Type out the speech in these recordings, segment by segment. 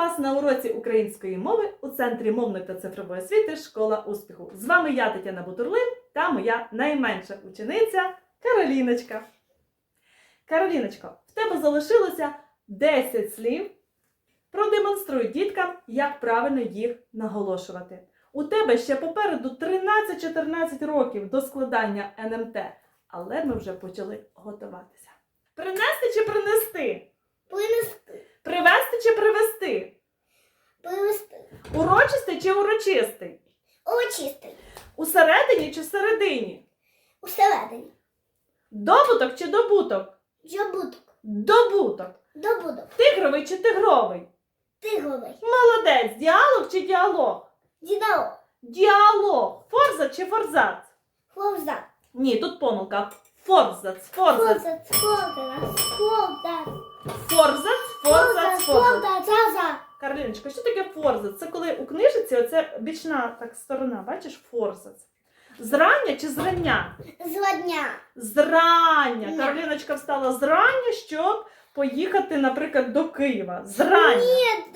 вас на уроці української мови у Центрі мовної та цифрової освіти Школа успіху. З вами я, Тетяна Бутурлин, та моя найменша учениця Кароліночка. Кароліночко, в тебе залишилося 10 слів. Продемонструй діткам, як правильно їх наголошувати. У тебе ще попереду 13-14 років до складання НМТ, але ми вже почали готуватися. Принести чи принести? Принести. Привезти чи привезти? Привести. Урочистий чи урочистий? Очистий. Усередині чи всередині? Усередині. Добуток чи добуток? Жобуток. Добуток. Добудок. Тигровий чи тигровий? Тиговий. Молодець. Діалог чи діалог? Дідало. Діалог. Форзац чи форзац? Хлопза. Ні, тут помилка. Форзац, форзац. Хлопза. Хлопза. Форзац. Заза. Карліночка, що таке форзац? Це коли у книжці оце бічна так сторона, бачиш, форзац. Зрання чи зрання? Зладня. Зрання. Ні. Кароліночка встала зрання, щоб поїхати, наприклад, до Києва. Зрання. Ні,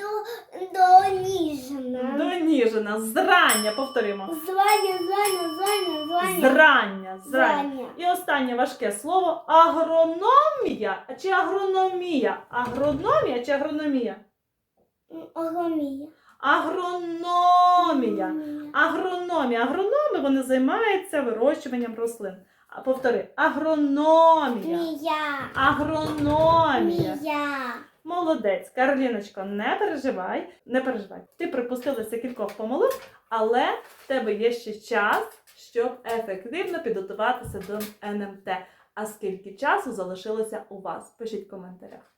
до, до Ніжина. До Ніжина. Зрання. Повторимо. Звання, звання, звання, звання. Зрання. Зрання. Звання. І останнє важке слово агрономія. Чи агрономія? Агрономія чи агрономія? Агромія. Агрономія. Агрономія. Агрономи вони займаються вирощуванням рослин. А повтори, агрономія. Мія. Агрономія. Мія. Молодець, Кароліночко, не переживай, не переживай. Ти припустилася кількох помилок, але в тебе є ще час, щоб ефективно підготуватися до НМТ. А скільки часу залишилося у вас? Пишіть в коментарях.